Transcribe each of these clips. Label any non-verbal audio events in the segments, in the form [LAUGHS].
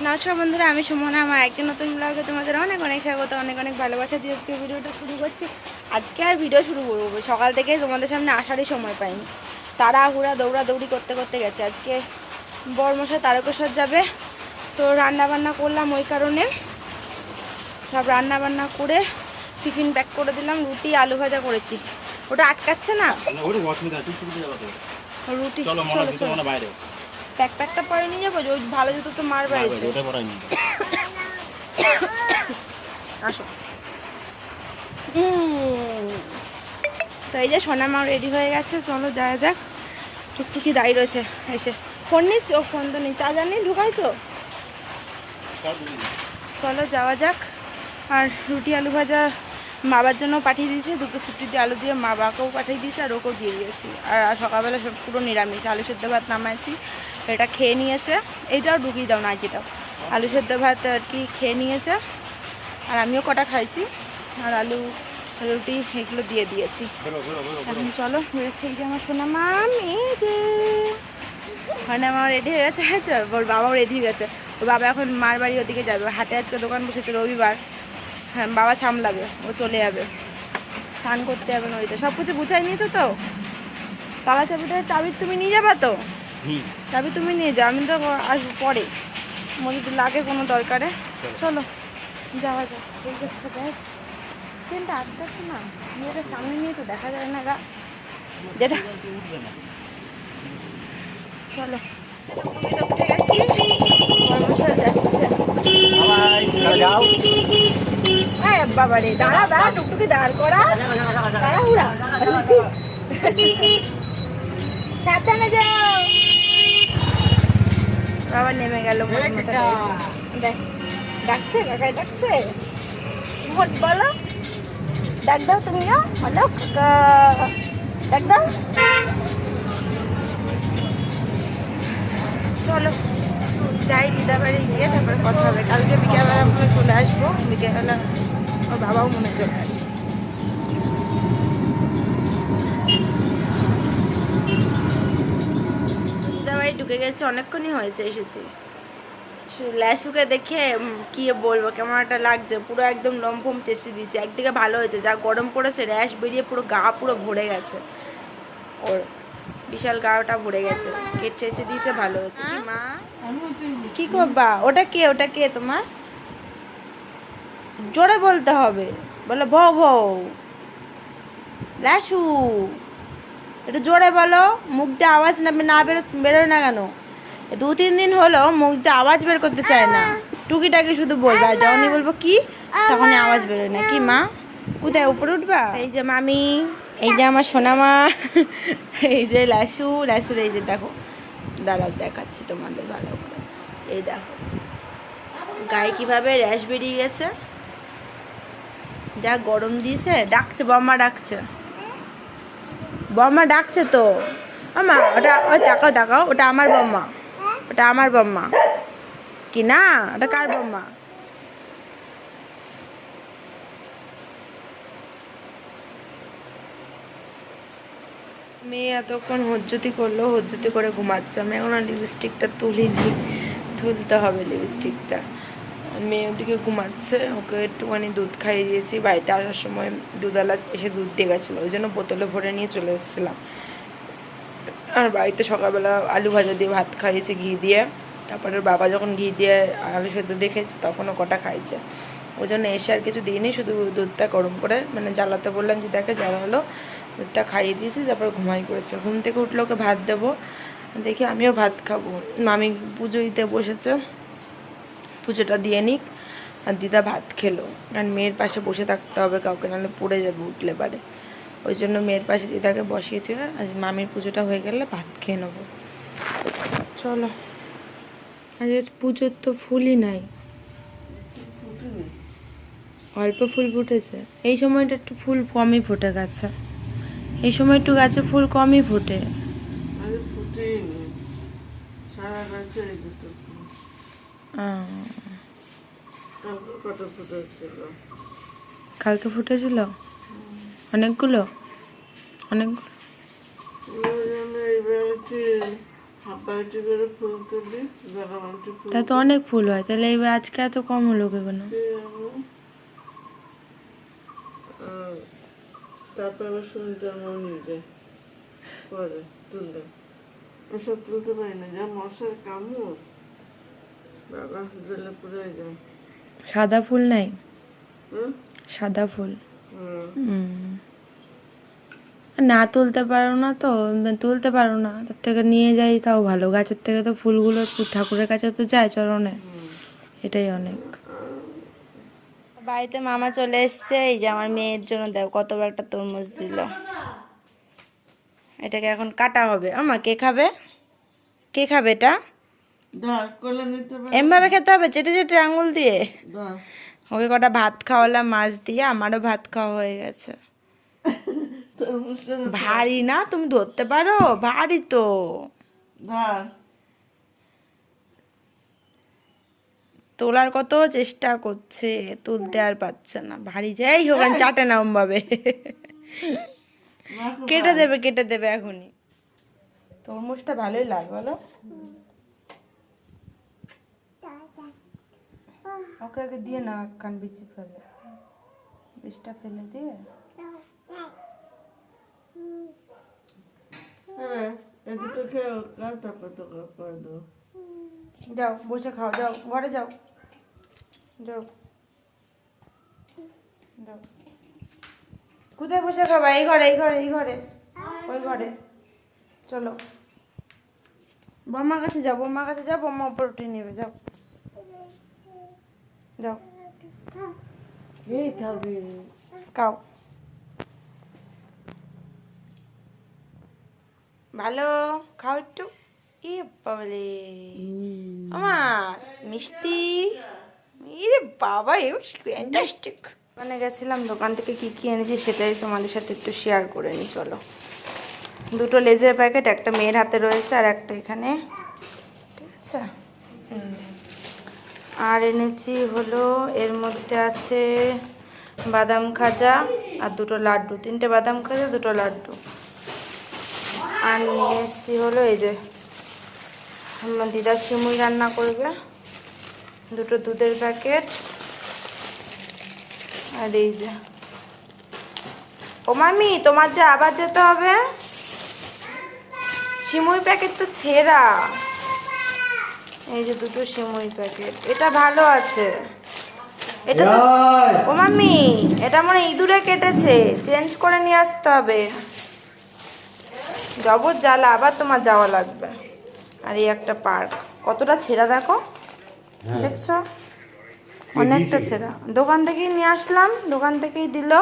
নমস্কার বন্ধুরা আমি সুমনা আমার একটি নতুন ব্লগে তোমাদের অনেক অনেক স্বাগত অনেক অনেক ভালোবাসা দিয়ে আজকে ভিডিওটা শুরু করছি। আজকে আর ভিডিও শুরু করব সকাল থেকে তোমাদের সামনে আসারই সময় পাইনি। তাড়াহুড়া দৌড়া দৌড়ি করতে করতে গেছে। আজকে বরমশা তারকেশ্বর যাবে তো রান্না বান্না করলাম ওই কারণে। সব রান্না বান্না করে টিফিন প্যাক করে দিলাম রুটি আলু ভাজা করেছি। ওটা আটকাচ্ছে না? রুটি চলো চলো বাইরে। প্যাক প্যাকটা পরে নিয়ে যাব? ওই ভালো জুতো তো মার বাড়িতে ওটা পড়াই নি আসো। তো এই যে সোনা মাও রেডি হয়ে গেছে চলো যাওয়া যাক। টুকটুকি দাঁড়িয়ে রয়েছে এসে। ফোন নিচ্ছি? ও ফোন তো নেই। চার্জার নেই? ঢুকাইছো চলো যাওয়া যাক। আর রুটি আলু ভাজা বাবার জন্য পাঠিয়ে দিয়েছি। দুটো সিফটি দিয়ে আলু দিয়ে মা বাবাকেও পাঠিয়ে দিয়েছি আর ওকেও দিয়ে দিয়েছি। আর আর সকালবেলা সব পুরো নিরামিষ। আলু সেদ্ধ ভাত নামাইছি। এটা খেয়ে নিয়েছে। এইটাও ঢুকিয়ে দাও নাইটিটাও আলু সেদ্ধ ভাত আর কি খেয়ে নিয়েছে। আর আমিও কটা খাইছি। আর আলু রুটি এগুলো দিয়ে দিয়েছি। এখন চলো বেরোচ্ছে এই যে আমার সোনা মাম এই যে। সোনা মা রেডি হয়ে গেছে। হ্যাঁ [LAUGHS] চল ওর বাবাও রেডি হয়ে গেছে। ওর বাবা এখন মার বাড়ি ওদিকে যাবে। হাটে আজকে দোকান বসেছে রবিবার। হ্যাঁ বাবা সামলাবে ও চলে যাবে। স্নান করতে যাবে নদীতে সব কিছু গুছাই নিয়েছো তো? তালা চাবিটা চাবি তুমি নিয়ে যাবা তো? চাবি তুমি নিয়ে যাও আমি তো আসব পরে। মধ্যে লাগে কোনো দরকারে। চলো। যাওয়া যাক। এই যে দেখ ট্রেনটা আটকাচ্ছে না মেয়েটা সামনে নিয়ে তো দেখা যায় না গা। যেটা চলো। উঠে গেছি বাবা রে দাঁড়া দাঁড়া টুকটুকি দাঁড় করা। তাড়াহুড়া সাবধানে যাও। বাবা নেমে গেল দেখ ডাকছে কাকাই ডাকছে। ভোট বলো। ডাক দাও তুমিও বলো কাকা। ডাক দাও। চলো যাই দিদা বাড়ি গিয়ে তারপরে কথা হবে। কালকে বিকেলবেলা মনে চলে আসব। বিকেলবেলা ওর বাবাও মনে হয় চলে আসবে দিদা বাড়ি ঢুকে গেছে, অনেকক্ষণই হয়েছে, এসেছি। ল্যাসুকে দেখে কি বলব, কেমন একটা লাগছে। পুরো একদম লম্ফম চেষে দিয়েছে। একদিকে ভালো হয়েছে, যা গরম পড়েছে, র্যাশ বেরিয়ে পুরো গা পুরো ভরে গেছে। ওর বিশাল গাটা ভরে গেছে। কেট চেষে দিয়েছে, ভালো হয়েছে। কি মা? কি করবা ওটা কে? ওটা কে তোমার? জোরে বলতে হবে। বলে, ভৌ ভৌ। লাসু একটু জোরে বলো মুখ দিয়ে আওয়াজ না না বেরো বেরোয় না কেন? দু তিন দিন হলো মুখ দিয়ে আওয়াজ বের করতে চায় না। টুকিটাকি শুধু বলবে আর যখনই বলব কি তখনই আওয়াজ বেরোয় না। কি মা? কোথায় উপরে উঠবা? এই যে মামি। এই যে আমার সোনা মা এই যে লাসু লাসুর এই যে দেখো দাঁড়াও দেখাচ্ছি তোমাদের ভালো করে। এই দেখো গায়ে কীভাবে র্যাশ বেরিয়ে গেছে? যা গরম দিয়েছে ডাকছে বম্মা ডাকছে। বম্মা ডাকছে তো। আমা ওটা, ওই তাকাও তাকাও, ওটা আমার বম্মা ওটা আমার বম্মা কি না? ওটা কার বম্মা মেয়ে এতক্ষণ হজ্জতি করল, হজ্জতি করে ঘুমাচ্ছে। আমি এখন আর লিপস্টিকটা তুলিনি। তুলতে হবে লিপস্টিকটা মেয়ে ওদিকে ঘুমাচ্ছে, ওকে একটুখানি দুধ খাইয়ে দিয়েছি। বাড়িতে আসার সময় দুধওয়ালা এসে দুধ দিয়ে গেছিল, ওই জন্য বোতলে ভরে নিয়ে চলে এসেছিলাম। আর বাড়িতে সকালবেলা আলু ভাজা দিয়ে ভাত খাইয়েছি ঘি দিয়ে। তারপরে বাবা যখন ঘি দিয়ে আলু সেদ্ধ দেখেছে তখনও কটা খাইছে। ওই জন্য এসে আর কিছু দিইনি, শুধু দুধটা গরম করে মানে জ্বালাতে বললাম যে দেখে জ্বালা হলো, দুধটা খাইয়ে দিয়েছি, তারপর ঘুমাই করেছে ঘুম থেকে উঠলে ওকে ভাত দেবো, দেখি আমিও ভাত খাব। মামি পুজো দিতে বসেছে। পুজোটা দিয়ে নিক। আর দিদা ভাত খেলো। কারণ মেয়ের পাশে বসে থাকতে হবে কাউকে নাহলে পড়ে যাবে উঠলে পারে। ওই জন্য মেয়ের পাশে দিদাকে বসিয়ে দিয়ে আজ মামির পুজোটা হয়ে গেলে ভাত খেয়ে নেব। চলো। আজ পুজোর তো ফুলই নাই। অল্প ফুল ফুটেছে। এই সময়টা একটু ফুল কমই ফুটে গেছে। এই সময় একটু গাছে ফুল কমই ফুটে। সারা গাছে এই দুটো ফুল। আহ, তারপর কটা ফুটেছিল কালকে ফুটেছিল? অনেকগুলো? অনেকগুলো? তা তো অনেক ফুল হয় তাহলে এবার আজকে এত কম হলো কেন? দিয়ে তারপর আবার শুনতে আমার নিজে পরে তুললে এসব তুলতে পারি না। যা মশার কামড় বাবা জলে পুড়ে যায়। সাদা ফুল নাই। সাদা ফুল। না তুলতে পারো না তো তুলতে পারো না। তার থেকে নিয়ে যাই তাও ভালো। গাছের থেকে তো ফুলগুলো ঠাকুরের কাছে তো যায় চরণে। এটাই অনেক। বাড়িতে মামা চলে এসছে এই যে আমার মেয়ের জন্য দেখ কত বড় একটা তরমুজ দিল। এটাকে এখন কাটা হবে। আমা কে খাবে? কে খাবে এটা? এমভাবে খেতে হবে চেটে চেটে আঙুল দিয়ে? ওকে কটা ভাত খাওয়ালাম মাছ দিয়ে আমারও ভাত খাওয়া হয়ে গেছে। [LAUGHS] ভারী না তুমি ধরতে পারো ভারী তো। তোলার কত চেষ্টা করছে তুলতে আর পারছে না ভারী যাই হোক চাটে না ভাবে কেটে দেবে কেটে দেবে এখনই। তরমুজটা ভালোই লাগে বলো। ওকে আগে দিয়ে না কান বিচি ফেলে। বিষটা ফেলে দিয়ে? হ্যাঁ যাও বসে খাও যাও ঘরে যাও। যাও। যাও। কোথায় বসে খাবা? এই ঘরে এই ঘরে এই ঘরে। ওই ঘরে। চলো। বম্মার কাছে যাও বম্মার কাছে যাও বম্মা উপর উঠে নেবে যাও। যাও খাও ভালো খাও একটু। ই বাবলে আমার মিষ্টি। ইরে বাবা এ ফ্যান্টাস্টিক ওখানে গেছিলাম দোকান থেকে কি কি এনেছি সেটাই তোমাদের সাথে একটু শেয়ার করে নিই চলো। দুটো লেজের প্যাকেট একটা মেয়ের হাতে রয়েছে আর একটা এখানে। ঠিক আছে? হুম। আর এনেছি হলো, এর মধ্যে আছে বাদাম খাজা আর দুটো লাড্ডু, তিনটে বাদাম খাজা, দুটো লাড্ডু। আর নিয়ে এসেছি হলো এই যে, আমার দিদা সিমুই রান্না করবে। দুটো দুধের প্যাকেট। আর এই যে, ও মামি, তোমার যে আবার যেতে হবে? সিমুই প্যাকেট তো ছেঁড়া। এই যে দুটো সিমুই প্যাকেট। এটা ভালো আছে। এটা তো ও মাম্মি এটা মনে হয় ইঁদুরে কেটেছে। চেঞ্জ করে নিয়ে আসতে হবে। জবর জ্বালা আবার তোমার যাওয়া লাগবে। আর এই একটা পার্ক। কতটা ছেঁড়া দেখো? দেখছ? অনেকটা ছেঁড়া। দোকান থেকেই নিয়ে আসলাম দোকান থেকেই দিল।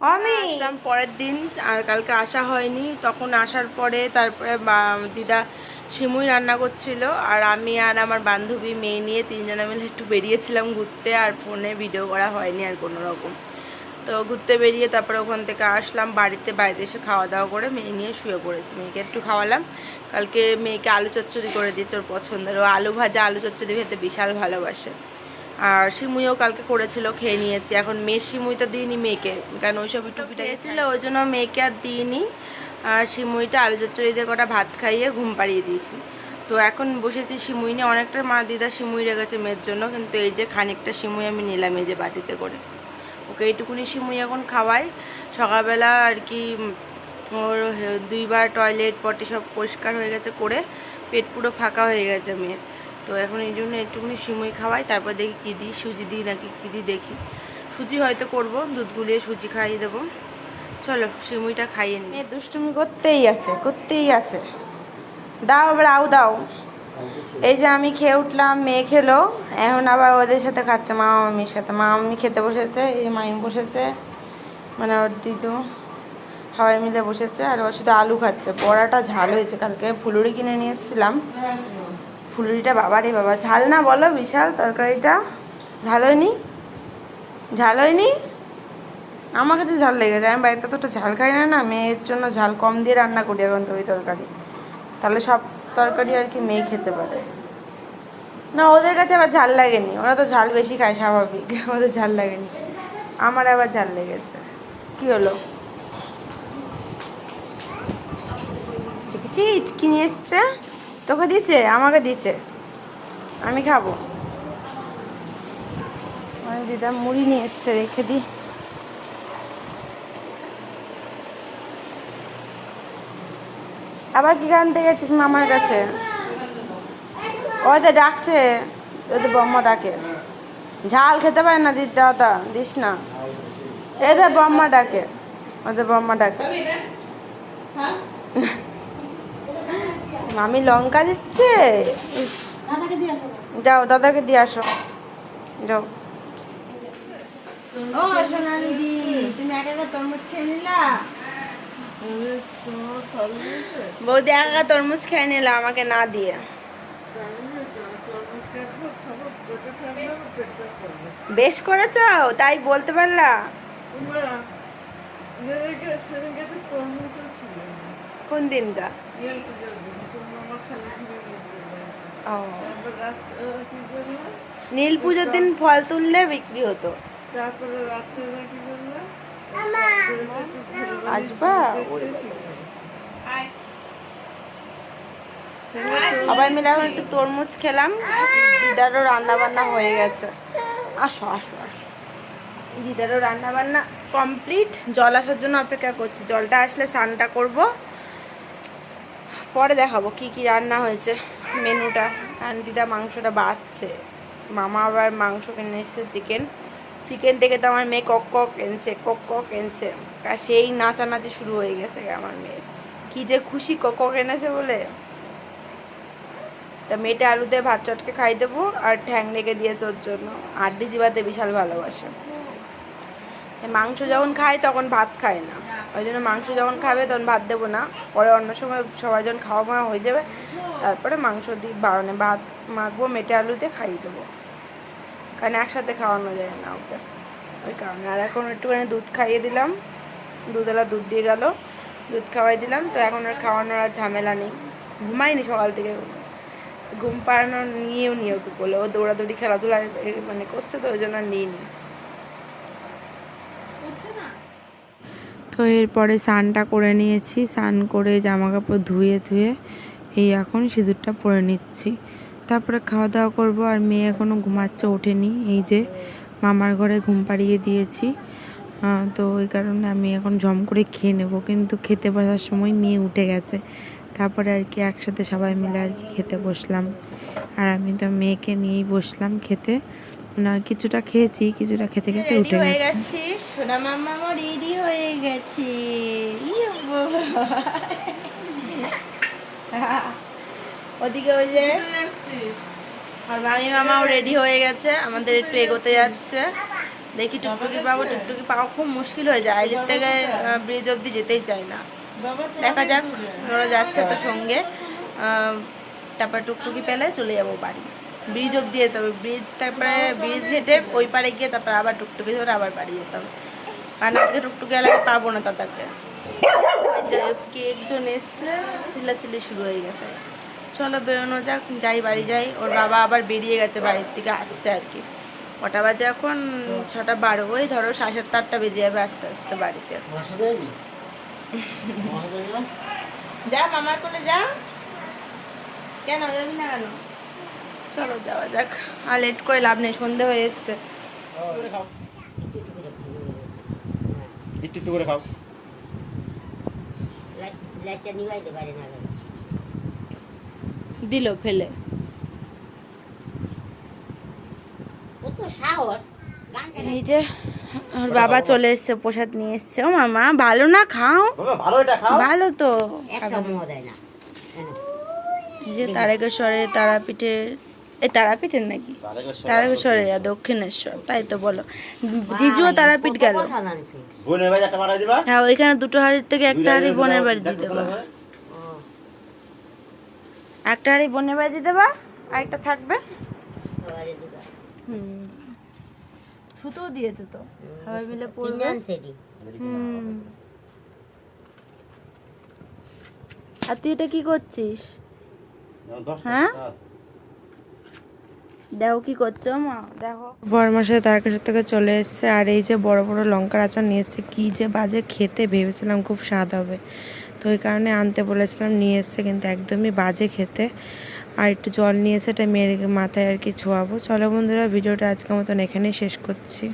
আমি আসলাম পরের দিন আর কালকে আসা হয়নি। তখন আসার পরে তারপরে বা- দিদা সিমুই রান্না করছিল আর আমি আর আমার বান্ধবী মেয়ে নিয়ে তিনজনে মিলে একটু বেরিয়েছিলাম ঘুরতে আর ফোনে ভিডিও করা হয়নি আর কোনো রকম। তো ঘুরতে বেরিয়ে তারপরে ওখান থেকে আসলাম, বাড়িতে বাড়িতে এসে খাওয়া দাওয়া করে মেয়ে নিয়ে শুয়ে পড়েছি। মেয়েকে একটু খাওয়ালাম। কালকে মেয়েকে আলু চচ্চড়ি করে দিয়েছে ওর পছন্দের। ও আলু ভাজা, আলু চচ্চড়ি খেতে বিশাল ভালোবাসে। আর সিমুইও কালকে করেছিল, খেয়ে নিয়েছি। এখন মেয়ের সিমুইটা দিইনি মেয়েকে, কারণ ওইসব একটু খেয়েছিল, ওই জন্য মেয়েকে আর দিইনি। সিমুইটা আলু চচ্চড়ি দিয়ে কটা ভাত খাইয়ে ঘুম পাড়িয়ে দিয়েছি। তো এখন বসেছি সিমুই নিয়ে। অনেকটা মা দিদা সিমুই রেখেছে মেয়ের জন্য, কিন্তু এই যে খানিকটা সিমুই আমি নিলাম এই যে বাটিতে করে। ওকে এইটুকুনি সিমুই এখন খাওয়াই। সকালবেলা আর কি ওর দুইবার টয়লেট, পটি সব পরিষ্কার হয়ে গেছে করে পেট পুরো ফাঁকা হয়ে গেছে মেয়ের। তো এখন এই জন্য একটুখানি সিমুই খাওয়াই। তারপর দেখি কী দিই, সুজি দিই নাকি কী দিই দেখি। সুজি হয়তো করব, দুধ গুলিয়ে সুজি খাইয়ে দেবো। চলো, সিমুইটা খাইয়ে নি দুষ্টুমি করতেই আছে করতেই আছে। দাও আবার আউ দাও। এই যে আমি খেয়ে উঠলাম, মেয়ে খেলো। এখন আবার ওদের সাথে খাচ্ছে, মা মামির সাথে। মা মামি খেতে বসেছে, এই মাইম বসেছে মানে ওর দিদু, সবাই মিলে বসেছে, আর ওর শুধু আলু খাচ্ছে। বড়াটা ঝাল হয়েছে কালকে, ফুলুরি কিনে নিয়ে এসেছিলাম। ফুলুরিটা বাবারে। বাবা ঝাল না বলো, বিশাল তরকারিটা। ঝাল হয়নি? ঝাল হয়নি? আমার কাছে ঝাল লেগেছে আমি বাড়িতে তো ঝাল খাই না না, মেয়ের জন্য ঝাল কম দিয়ে রান্না করি এখন তো ওই তরকারি। তাহলে সব তরকারি আর কি মেয়ে খেতে পারে। না, ওদের কাছে আবার ঝাল লাগেনি। ওরা তো ঝাল বেশি খায়, স্বাভাবিক। [LAUGHS] ওদের ঝাল লাগেনি। আমার আবার ঝাল লেগেছে। কি হলো? দেখেছিস কি নিয়ে এসছে? তোকে দিচ্ছে আমাকে দিচ্ছে আমি খাব। দিদা মুড়ি নিয়ে এসছে, রেখে দিই আবার কি কানতে গেছিস মামার কাছে? ওই তো ডাকছে। ওই তো বম্মা ডাকে। ঝাল খেতে পারে না দিতে দাদা, দিস না। এই তো বম্মা ডাকে। ওদের বম্মা ডাকে। মামি লঙ্কা দিচ্ছে? যাও, দাদাকে দিয়ে আসো। যাও। ও সোনালিদি তুমি একা একা তরমুজ খেয়ে নিলা আরে তোমার ভালো হয়েছে বৌদি একা তরমুজ খেয়ে নিলা আমাকে না দিয়ে। বেশ করেছ তাই বলতে পারলা। কোন দিনকা পুজোর দিন, তোমরা আমার খালি ঝুড়ি নিয়ে চলে ও। রাত্রে কি করলে নীল পুজোর দিন ফল তুললে বিক্রি হতো। তারপরে রাত্রে সবাই মিলে এখন একটু তরমুজ খেলাম। দিদারও রান্না বান্না হয়ে গেছে। আসো আসো আসো। দিদারও রান্না বান্না কমপ্লিট। জল আসার জন্য অপেক্ষা করছি। জলটা আসলে স্নানটা করব। পরে দেখাবো কি কি রান্না হয়েছে মেনুটা। আর দিদা মাংসটা বাড়ছে। মামা আবার মাংস কিনে এসেছে চিকেন চিকেন থেকে তো আমার মেয়ে কক কক এনছে, কক কক এনছে। আর সেই নাচানাচি শুরু হয়ে গেছে আমার মেয়ের। কি যে খুশি কক কক এনেছে বলে। তা মেয়েটা আলু দিয়ে ভাত চটকে খাই দেবো আর ঠ্যাং রেখে দিয়েছে ওর জন্য। আড্ডি জিবাতে বিশাল ভালোবাসে। মাংস যখন খায় তখন ভাত খায় না। ওই জন্য মাংস যখন খাবে তখন ভাত দেবো না। পরে অন্য সময় সবাই যখন খাওয়া হয়ে যাবে, তারপরে মাংস দিই বারণে ভাত মাখবো, মেটে আলুতে খাইয়ে দেবো। কারণ একসাথে খাওয়ানো যায় না ওকে। ওই কারণে। আর এখন একটুখানি দুধ খাইয়ে দিলাম। দুধওয়ালা দুধ দিয়ে গেল। দুধ খাওয়াই দিলাম। তো এখন আর খাওয়ানোর আর ঝামেলা নেই। ঘুমাইনি সকাল থেকে। ঘুম পাড়ানো নিয়েও নিয়ে ওকে বলে, ও দৌড়াদৌড়ি, খেলাধুলা মানে করছে তো, ওই জন্য আর নিইনি। তো এরপরে স্নানটা করে নিয়েছি। স্নান করে জামা কাপড় ধুয়ে ধুয়ে এই এখন সিঁদুরটা পরে নিচ্ছি। তারপরে খাওয়া দাওয়া করব আর মেয়ে এখনও ঘুমাচ্ছে ওঠেনি। এই যে মামার ঘরে ঘুম পাড়িয়ে দিয়েছি। তো ওই কারণে আমি এখন জম করে খেয়ে নেব। কিন্তু খেতে বসার সময় মেয়ে উঠে গেছে। তারপরে আর কি একসাথে সবাই মিলে আর কি খেতে বসলাম। আর আমি তো মেয়েকে নিয়েই বসলাম খেতে। না কিছুটা খেয়েছি কিছুটা খেতে খেতে উঠে গেছে। সোনা মামা আমার রেডি হয়ে গেছে। [LAUGHS] ওদিকে ওই যে আর মামি মামাও রেডি হয়ে গেছে আমাদের একটু এগোতে যাচ্ছে। দেখি টুকটুকি পাবো টুকটুকি পাওয়া খুব মুশকিল হয়ে যায়। আইলির থেকে ব্রিজ অবধি যেতেই চায় না। দেখা যাক ওরা যাচ্ছে তো সঙ্গে। তারপরে টুকটুকি পেলে চলে যাব বাড়ি। ব্রিজ অব্দি যেতে হবে। ব্রিজ তারপরে ব্রিজ হেঁটে ওই পারে গিয়ে তারপরে আবার টুকটুকি ধরে আবার বাড়ি যেতে হবে। কারণ আজকে টুকটুকি এলাকায় পাবো না তাদেরকে কে একজন এসছে চিল্লাচিল্লি শুরু হয়ে গেছে। চলো বেরোনো যাক যাই বাড়ি যাই। ওর বাবা আবার বেরিয়ে গেছে বাড়ির থেকে আসছে আর কি। কটা বাজে এখন? ছটা বারো। ওই ধরো সাড়ে সাতটা আটটা বেজে যাবে আস্তে আস্তে বাড়িতে। যা মামার কোলে যা। কেন যাবি না কেন? চলো যাওয়া যাক। আর লেট করে লাভ নেই সন্ধে হয়ে এসছে। একটু একটু করে খাও। লাইটটা নিভাইতে পারে না দিল ফেলে। এই যে ওর বাবা চলে এসছে প্রসাদ নিয়ে এসছে। ও মামা ভালো না খাও? ভালো এটা খাও। ভালো তো। একটা মোহ দেয় এই যে তারকেশ্বরে তারাপীঠে এ তারাপীঠের নাকি? তারকেশ্বরে দক্ষিণেশ্বর তাই তো বলো। জিজুও তারাপীঠ গেল। হ্যাঁ ওইখানে দুটো হাড়ির থেকে একটা হাড়ি বোনের বাড়ি দেখতে একটা হাড়ি বোনের বাড়ি দিয়ে দেবা আরেকটা থাকবে। হুম। সুতোও দিয়েছে তো সবাই মিলে পড়বে হুম। আর তুই এটা কি করছিস? হ্যাঁ? দেখো কি করছ মা? দেখো। বরমাসে তারকেশ্বর থেকে চলে এসেছে আর এই যে বড় বড় লঙ্কার আচার নিয়ে এসেছে কি যে বাজে খেতে ভেবেছিলাম খুব স্বাদ হবে। তো ওই কারণে আনতে বলেছিলাম, নিয়ে এসছে কিন্তু একদমই বাজে খেতে। আর একটু জল নিয়ে এসে এটা মেয়ের মাথায় আর কি ছোঁয়াবো। চলো বন্ধুরা, ভিডিওটা আজকের মতন এখানেই শেষ করছি।